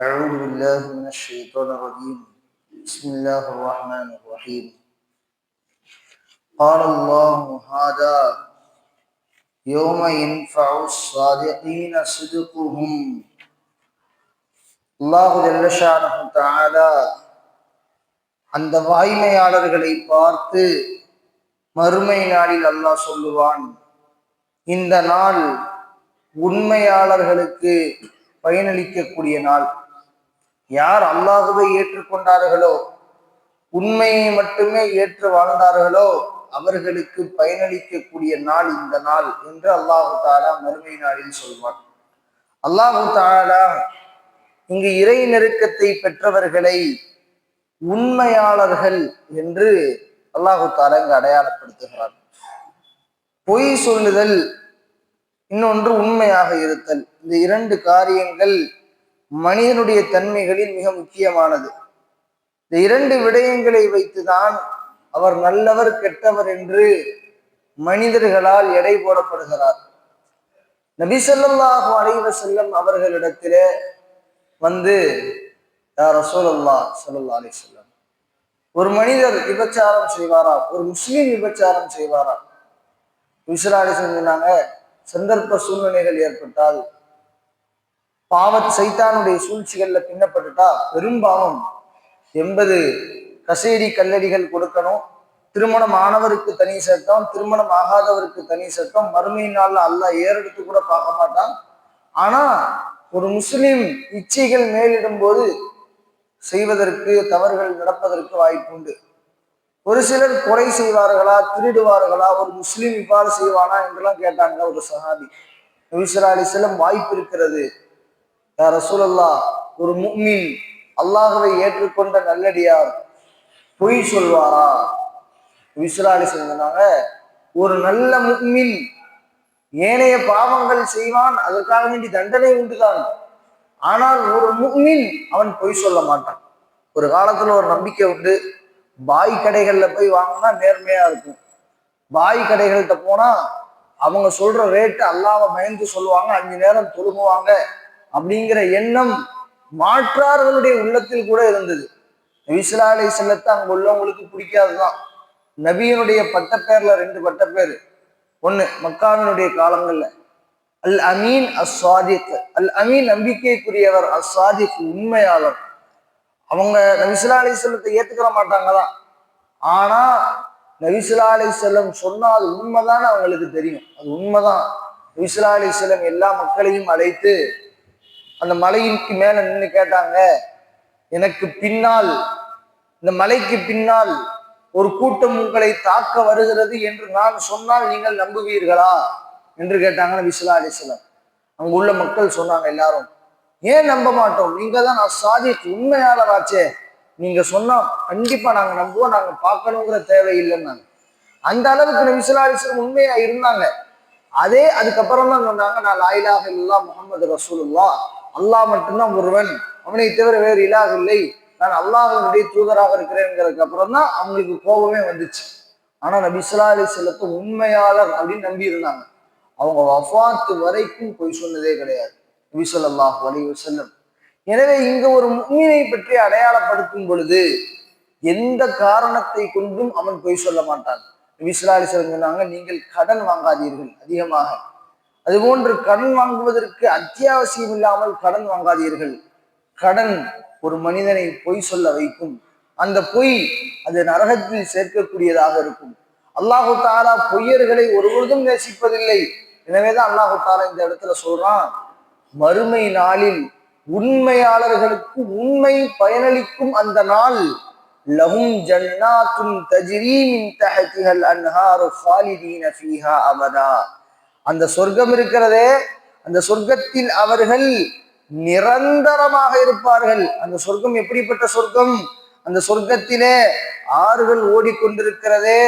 أعوذ بالله من الشيطان الرجيم بسم الله الرحمن الرحيم قال الله هذا يوم ينفع الصادقين صدقهم அல்லாஹு ஜல்லஷானஹு தஆலா அந்த வாய்மையாளர்களை பார்த்து மறுமை நாளில் அல்லாஹ் சொல்லுவான் இந்த நாள் உண்மையாளர்களுக்கு பயனளிக்கக்கூடிய நாள் யார் அல்லாஹுவை ஏற்றுக்கொண்டார்களோ உண்மையை மட்டுமே ஏற்று வாழ்ந்தார்களோ அவர்களுக்கு பயனளிக்கக்கூடிய நாள் இந்த நாள் என்று அல்லாஹு தாலா மறுமை நாளில் சொல்வான். அல்லாஹு தாலா இங்கு இறை நெருக்கத்தை பெற்றவர்களை உண்மையாளர்கள் என்று அல்லாஹு தாலா இங்கு அடையாளப்படுத்துகிறார் பொய் சொல்லுதல் இன்னொன்று உண்மையாக இருத்தல். இந்த இரண்டு காரியங்கள் மனிதனுடைய தன்மைகளில் மிக முக்கியமானது. இந்த இரண்டு விடயங்களை வைத்துதான் அவர் நல்லவர் கெட்டவர் என்று மனிதர்களால் எடை போடப்படுகிறார். நபிசல்லாஹு அலைவ செல்லம் அவர்களிடத்தில வந்து யார் ரசூலல்லா சல்லா அலி செல்லம் ஒரு மனிதர் விபச்சாரம் செய்வாரா? ஒரு முஸ்லீம் விபச்சாரம் செய்வாரா? விசலாடி சொன்னாங்க சந்தர்ப்ப சூழ்நிலைகள் ஏற்பட்டால் பாவத் சைத்தானுடைய சூழ்ச்சிகள்ல பின்னப்பட்டுட்டா பெரும்பாவம் எண்பது கசேரி கல்லடிகள் கொடுக்கணும். திருமணம் ஆனவருக்கு தனி சட்டம் திருமணம் ஆகாதவருக்கு தனி சட்டம் மறுமை நாள்ல அல்ல ஏறெடுத்து கூட பார்க்க மாட்டான். ஆனா ஒரு முஸ்லிம் இச்சைகள் மேலிடும் போது செய்வதற்கு தவறுகள் நடப்பதற்கு வாய்ப்புண்டு ஒரு சிலர் கொலை செய்வார்களா திருடுவார்களா ஒரு முஸ்லீம் இவ்வாறு செய்வானா என்றெல்லாம் கேட்டாங்க ஒரு சஹாபி. நபிசுல்லா அலிஸ்லம் வாய்ப்பு இருக்கிறது. யார் ரசூலல்லா ஒரு முக்மின் அல்லாஹுவை ஏற்றுக்கொண்ட நல்லடியார் பொய் சொல்வாரா? நபிசுல்லா அலிஸ்லம் சொன்னாங்க ஒரு நல்ல முக்மின் ஏனைய பாவங்கள் செய்வான் அதற்காக வேண்டி தண்டனை உண்டுதான். ஆனால் ஒரு முக்மின் அவன் பொய் சொல்ல மாட்டான். ஒரு காலத்துல ஒரு நம்பிக்கை உண்டு பாய் கடைகள்ல போய் வாங்கினா நேர்மையா இருக்கும். பாய் கடைகள்கிட்ட போனா அவங்க சொல்ற ரேட்டு அல்லாம பயந்து சொல்லுவாங்க அஞ்சு நேரம் தொழுகுவாங்க. அப்படிங்கிற எண்ணம் மாற்றார்களுடைய உள்ளத்தில் கூட இருந்தது. விஸ்லா செல்லத்தை அங்க உள்ளவங்களுக்கு பிடிக்காதுதான். நபியனுடைய பட்டப்பேர்ல ரெண்டு பட்டப்பேர். ஒண்ணு மக்காவினுடைய காலங்கள்ல. அல் அமீன் அஸ்வாதிக் அல் அமீன் நம்பிக்கைக்குரியவர் அஸ்வாதிக் உண்மையாளர். அவங்க நபிசுல்லா அலி செல்லத்தை ஏத்துக்கிற மாட்டாங்கதான் ஆனா நபிசுல்லா செல்லம் சொன்னா அது உண்மைதான் அவங்களுக்கு தெரியும். அது உண்மைதான். நபிசுல்லா அலி செல்லம் எல்லா மக்களையும் அழைத்து அந்த மலையின் மேல நின்று கேட்டாங்க எனக்கு பின்னால் இந்த மலைக்கு பின்னால் ஒரு கூட்டம் உங்களை தாக்க வருகிறது என்று நான் சொன்னால் நீங்கள் நம்புவீர்களா? என்று கேட்டாங்க நபிசுல்லா அலி அங்க உள்ள மக்கள் சொன்னாங்க எல்லாரும் ஏன் நம்ப மாட்டோம்? நீங்க தான் நான் சாதிக்கு உண்மையாளராச்சே. நீங்க சொன்னா கண்டிப்பா நாங்க நம்புவோம் நாங்க பார்க்கணுங்கிற தேவை இல்லைன்னாங்க அந்த அளவுக்கு நபிசுல்லாஸ்லம் உண்மையா இருந்தாங்க. அதே அதுக்கப்புறம் தான் சொன்னாங்க நான் லாயிலாக இல்லா முகமது ரசூலுல்லா அல்லாஹ் மட்டும்தான் ஒருவன் அவனை தவிர வேறு இலாக இல்லை. நான் அல்லாஹனுடைய தூதராக இருக்கிறேங்கிறதுக்கு அப்புறம் தான் அவங்களுக்கு கோபமே வந்துச்சு. ஆனா நபிசுல்லா அலி செல்லத்தை உண்மையாளர் அப்படின்னு நம்பி இருந்தாங்க. அவங்க வஃபாத்து வரைக்கும் பொய் சொன்னதே கிடையாது. நபிசல்லாஹ் வலி செல்லம் எனவே இங்க ஒரு முக்மீனை பற்றி அடையாளப்படுத்தும் பொழுது எந்த காரணத்தை கொண்டும் அவன் பொய் சொல்ல மாட்டான். நபிசுல்லா அலி சொன்னாங்க நீங்கள் கடன் வாங்காதீர்கள் அதிகமாக. அதுபோன்று கடன் வாங்குவதற்கு அத்தியாவசியம் இல்லாமல் கடன் வாங்காதீர்கள். கடன் ஒரு மனிதனை பொய் சொல்ல வைக்கும். அந்த பொய் அது நரகத்தில் சேர்க்கக்கூடியதாக இருக்கும். அல்லாஹு தாலா பொய்யர்களை ஒருவருதும் நேசிப்பதில்லை. எனவேதான் அல்லாஹு தாலா இந்த இடத்துல சொல்றான் மறுமை நாளில் உண்மையாளர்களுக்கு உண்மை பயனளிக்கும் அந்த நாள் லஹும் ஜன்னாத்தும் தஜ்ரீமின் தஹதிஹல் அன்ஹாரு ஃபாலிதீன ஃபீஹா அபதா அந்த சொர்க்கம் இருக்கிறதே அந்த சொர்க்கத்தில் அவர்கள் நிரந்தரமாக இருப்பார்கள். அந்த சொர்க்கம் எப்படிப்பட்ட சொர்க்கம்? அந்த சொர்க்கத்திலே ஆறுகள் ஓடிக்கொண்டிருக்கிறதே.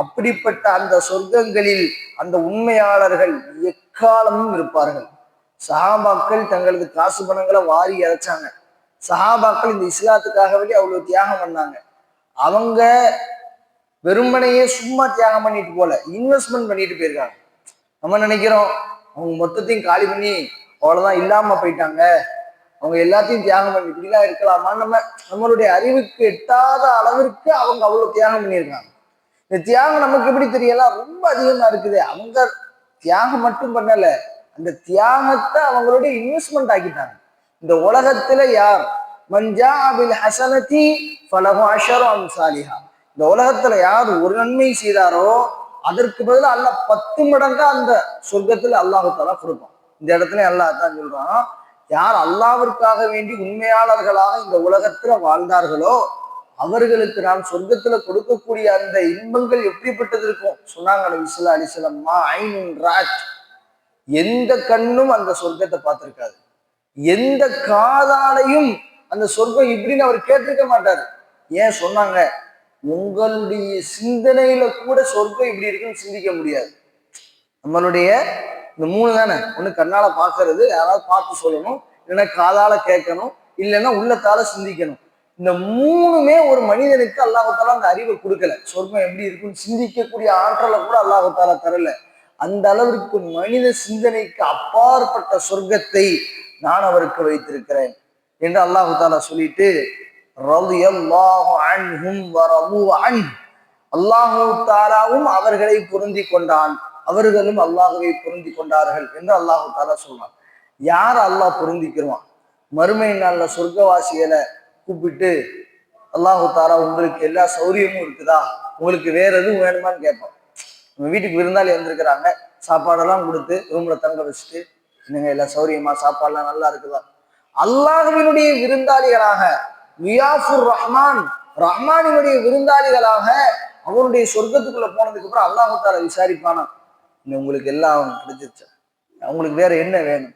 அப்படிப்பட்ட அந்த சொர்க்கங்களில் அந்த உண்மையாளர்கள் எக்காலமும் இருப்பார்கள். சஹாபாக்கள் தங்களது காசு பணங்களை வாரி இறைச்சாங்க சஹாபாக்கள் இந்த இஸ்லாத்துக்காக வேண்டி அவ்வளவு தியாகம் பண்ணாங்க. அவங்க வெறுமனையே சும்மா தியாகம் பண்ணிட்டு போல இன்வெஸ்ட்மெண்ட் பண்ணிட்டு போயிருக்காங்க. நம்ம நினைக்கிறோம் அவங்க மொத்தத்தையும் காலி பண்ணி அவ்வளவுதான் இல்லாம போயிட்டாங்க. அவங்க எல்லாத்தையும் தியாகம் பண்ணி இப்படிலாம் இருக்கலாமா நம்ம நம்மளுடைய அறிவுக்கு எட்டாத அளவிற்கு அவங்க அவ்வளவு தியாகம் பண்ணியிருக்காங்க. இந்த தியாகம் நமக்கு எப்படி தெரியலாம் ரொம்ப அதிகமா இருக்குது. அவங்க தியாகம் மட்டும் பண்ணல அந்த தியாகத்தை அவங்களுடைய இன்வெஸ்ட்மெண்ட் ஆக்கிட்டாங்க. இந்த உலகத்துல யார்? மஞ்சா அபில் ஹசனதி ஃபலஹு அஷரு அம்சாலிஹா இந்த உலகத்துல யார் ஒரு நன்மை செய்தாரோ அதற்கு பதிலாக அல்லாஹ் பத்து மடங்கா அந்த சொர்க்கத்துல அல்லாஹு தாலா கொடுப்பான். இந்த இடத்துல அல்லாஹ் தான் சொல்றான் யார் அல்லாவிற்காக வேண்டி உண்மையாளர்களாக இந்த உலகத்துல வாழ்ந்தார்களோ அவர்களுக்கு நாம் சொர்க்கத்துல கொடுக்கக்கூடிய அந்த இன்பங்கள் எப்படிப்பட்டது இருக்கும்? சொன்னாங்க நபி ஸல்லல்லாஹு அலைஹி வஸல்லம், எந்த கண்ணும் அந்த சொர்க்கத்தை பார்த்திருக்காது. எந்த காதாலையும் அந்த சொர்க்கம் இப்படின்னு அவர் கேட்டிருக்க மாட்டாரு. ஏன் சொன்னாங்க? உங்களுடைய சிந்தனையில கூட சொர்க்கம் இப்படி இருக்குன்னு சிந்திக்க முடியாது. நம்மளுடைய இந்த மூணு தானே? ஒண்ணு கண்ணால பாக்குறது யாராவது பார்த்து சொல்லணும் இல்லைன்னா காதால கேட்கணும் இல்லைன்னா உள்ளத்தால சிந்திக்கணும். இந்த மூணுமே ஒரு மனிதனுக்கு அல்லாஹத்தாலா அந்த அறிவை கொடுக்கல. சொர்க்கம் எப்படி இருக்குன்னு சிந்திக்கக்கூடிய ஆற்றலை கூட அல்லாஹத்தாலா தரல. அந்த அளவிற்கு மனித சிந்தனைக்கு அப்பாற்பட்ட சொர்க்கத்தை நான் அவருக்கு வைத்திருக்கிறேன் என்று அல்லாஹு தாலா சொல்லிட்டு ரலியல்லாஹு அன் தாலாவும் அவர்களை பொருந்தி கொண்டான். அவர்களும் அல்லாஹுவை பொருந்தி கொண்டார்கள் என்று அல்லாஹு தாலா சொல்றான். யார் அல்லாஹ் பொருந்திக்கிறான்? மறுமை நாள்ல சொர்க்கவாசிகளை கூப்பிட்டு அல்லாஹு தாரா உங்களுக்கு எல்லா சௌரியமும் இருக்குதா? உங்களுக்கு வேற எதுவும் வேணுமான்னு கேட்போம் நம்ம வீட்டுக்கு விருந்தாளி வந்திருக்கிறாங்க. சாப்பாடெல்லாம் கொடுத்து ரூம்ல தங்க வச்சுட்டு என்னங்க எல்லாம் சௌரியமா? சாப்பாடுலாம் நல்லா இருக்குதா? அல்லாஹுவினுடைய விருந்தாளிகளாக மியாஃபுர் ரஹ்மான். ரஹ்மானினுடைய விருந்தாளிகளாக அவருடைய சொர்க்கத்துக்குள்ள போனதுக்கு அப்புறம் அல்லாஹால விசாரிப்பானா? உங்களுக்கு எல்லாம் கிடைச்சிருச்சா? அவங்களுக்கு வேற என்ன வேணும்?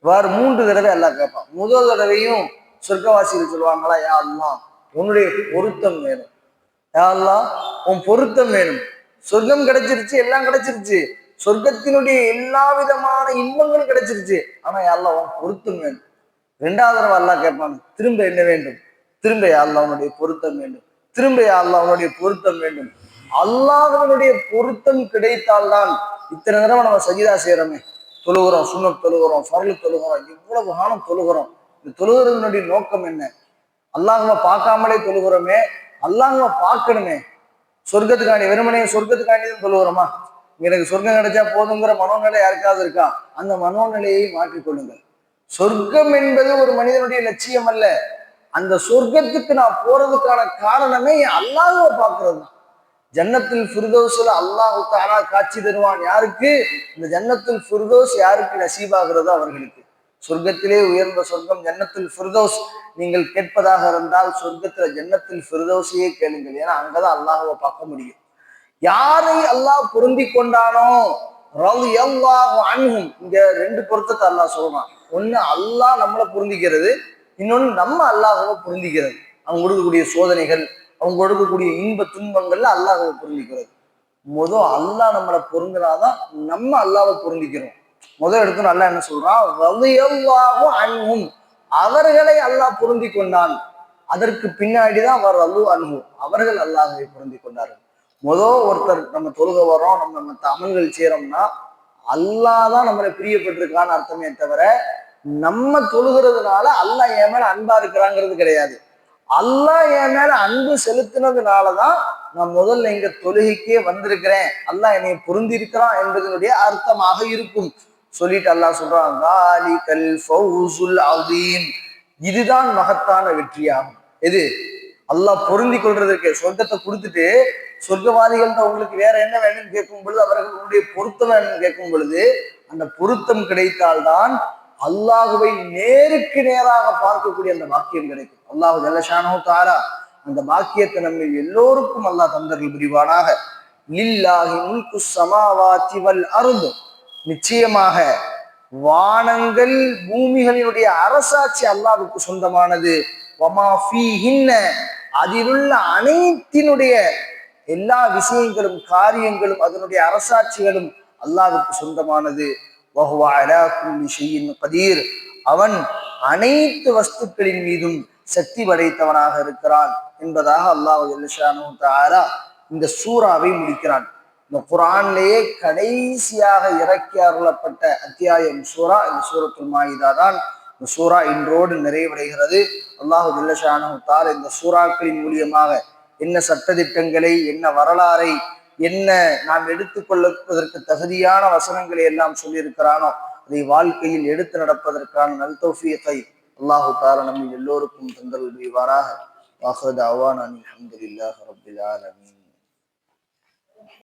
வேறு மூன்று தடவை எல்லாம் கேட்பான். முதல் தடவையும் சொர்க்கவாசிகள் சொல்லுவாங்களா யா அல்லா உன்னுடைய பொருத்தம் வேணும். யா அல்லா உன் பொருத்தம் வேணும். சொர்க்கம் கிடைச்சிருச்சு எல்லாம் கிடைச்சிருச்சு. சொர்க்கத்தினுடைய எல்லா விதமான இன்பங்களும் கிடைச்சிருச்சு. ஆனா யா அல்லா உன் பொருத்தம் வேணும். ரெண்டாவது தடவை அல்லா கேட்பான் திரும்ப என்ன வேண்டும்? திரும்ப அல்லாவுனுடைய பொருத்தம் வேண்டும். திரும்ப யா பொருத்தம் வேண்டும். அல்லாஹ்வினுடைய பொருத்தம் கிடைத்தால்தான் இத்தனை தடவை நம்ம சஜிதா செய்யறோமே தொழுகிறோம் சுண்ணத் தொழுகிறோம் ஃபர்லு தொழுகிறோம் இவ்வளவு காலம் தொழுகிறோம்? இந்த தொழுகிறதுனுடைய நோக்கம் என்ன? அல்லாஹ்வை பார்க்காமலே தொழுகிறோமே? அல்லாஹ்வை பார்க்கணுமே? சொர்க்கத்துக்காண்டி வெறுமனே சொர்க்கத்துக்காண்டி தான் தொழுகிறோமா? எனக்கு சொர்க்கம் கிடைச்சா போதுங்கிற மனோநிலை யாருக்காவது இருக்கா? அந்த மனோநிலையை மாற்றிக்கொள்ளுங்கள் சொர்க்கம் என்பது ஒரு மனிதனுடைய லட்சியம் அல்ல அந்த சொர்க்கத்துக்கு நான் போறதுக்கான காரணமே என் பாக்குறது தான். ஜன்னத்தில் ஃபிர்தோஸ்ல அல்லாஹு தாலா காட்சி தருவான் யாருக்கு? இந்த ஜன்னத்தில் ஃபிர்தோஸ் யாருக்கு நசீபாகிறதோ அவர்களுக்கு? சொர்க்கத்திலே உயர்ந்த சொர்க்கம் ஜன்னத்தில் ஃபிர்தோஸ். நீங்கள் கேட்பதாக இருந்தால் சொர்க்கத்துல ஜன்னத்தில் ஃபிர்தோஸையே கேளுங்கள். ஏன்னா அங்கதான் அல்லாஹுவை பார்க்க முடியும். யாரை அல்லாஹ் பொருந்தி கொண்டானோ? ரலியல்லாஹு அன்ஹும். இங்க ரெண்டு பொருத்தத்தை அல்லாஹ் சொல்றான். ஒன்று அல்லாஹ் நம்மளை புரிஞ்சிக்கிறது இன்னொன்று நம்ம அல்லாஹவை புரிஞ்சிக்கிறது. அவங்க கொடுக்கக்கூடிய சோதனைகள் அவங்க கொடுக்கக்கூடிய இன்ப துன்பங்கள்ல அல்லாஹவை புரிஞ்சிக்கிறது. மொதல் அல்லாஹ் நம்மளை பொருந்தினாதான் நம்ம அல்லாவை புரிஞ்சிக்கிறோம். முதல் எடுத்து நல்லா என்ன சொல்றான்? ரலியல்லாஹு அவர்களை அல்லாஹ் புரிந்தி கொண்டான் அதற்கு பின்னாடிதான் அவர் அல்லு அன்ஹு அவர்கள் அல்லாஹுவை புரிந்தி கொண்டார்கள் முதல் ஒருத்தர் நம்ம தொழுக வரோம் நம்ம மற்ற அமல்கள் செய்யறோம்னா அல்லாஹ் தான் நம்மளை பிரியப்பட்டிருக்கான்னு அர்த்தமே தவிர நம்ம தொழுகிறதுனால அல்லாஹ் என் மேல அன்பா இருக்கிறாங்கிறது கிடையாது. அல்லாஹ் என் மேல அன்பு செலுத்தினதுனாலதான் நான் முதல்ல எங்க தொழுகைக்கே வந்திருக்கிறேன். அல்லாஹ் என்னை பொருந்திருக்கிறான் என்பதனுடைய அர்த்தமாக இருக்கும். சொல்லிட்டு அல்லாஹ் சொல்றான் "தாலிகல் இதுதான் மகத்தான வெற்றியாகும். எது? அல்லாஹ் பொருந்தி கொள்றதற்கு சொர்க்கத்தை கொடுத்துட்டு சொர்க்கவாதிகள்ட்ட உங்களுக்கு வேற என்ன வேணும்னு கேட்கும் பொழுது அவர்களுடைய பொருத்தம் வேணும்னு கேட்கும் பொழுது அந்த பொருத்தம் கிடைத்தால்தான் அல்லாஹுவை நேருக்கு நேராக பார்க்கக்கூடிய அந்த பாக்கியம் கிடைக்கும். அல்லாஹு ஜல்லஷானோ தாரா அந்த பாக்கியத்தை நம்ம எல்லோருக்கும் அல்லாஹ் தந்தர்கள் புரிவானாக. லில்லாஹி முல்கு சமாவாத்தி வல் அருந்தும் நிச்சயமாக வானங்கள் பூமிகளினுடைய அரசாட்சி அல்லாவுக்கு சொந்தமானது. வமா ஃபீஹின்ன அதிலுள்ள அனைத்தினுடைய எல்லா விஷயங்களும் காரியங்களும் அதனுடைய அரசாட்சிகளும் அல்லாவுக்கு சொந்தமானது. வஹுவ கதீர். அவன் அனைத்து வஸ்துக்களின் மீதும் சக்தி படைத்தவனாக இருக்கிறான் என்பதாக அல்லாஹ் இந்த சூறாவை முடிக்கிறான். இந்த குரான்லேயே கடைசியாக இறக்கி அருளப்பட்ட அத்தியாயம் சூரா இந்த சூரத்துல் மாயிதா தான் இந்த சூறா இன்றோடு நிறைவடைகிறது. அல்லாஹு தில்லஷானுத்தால் இந்த சூறாக்களின் மூலியமாக என்ன சட்டதிட்டங்களை என்ன வரலாறை என்ன நாம் எடுத்துக்கொள்வதற்கு தகுதியான வசனங்களை எல்லாம் சொல்லியிருக்கிறானோ அதை வாழ்க்கையில் எடுத்து நடப்பதற்கான நல்தோஃபியத்தை அல்லாஹு தாலா நம்ம எல்லோருக்கும் தந்தல் புரிவாராக வாஹத் அவான் அலமதுல்லாஹ் ரபில் ஆலமீன்.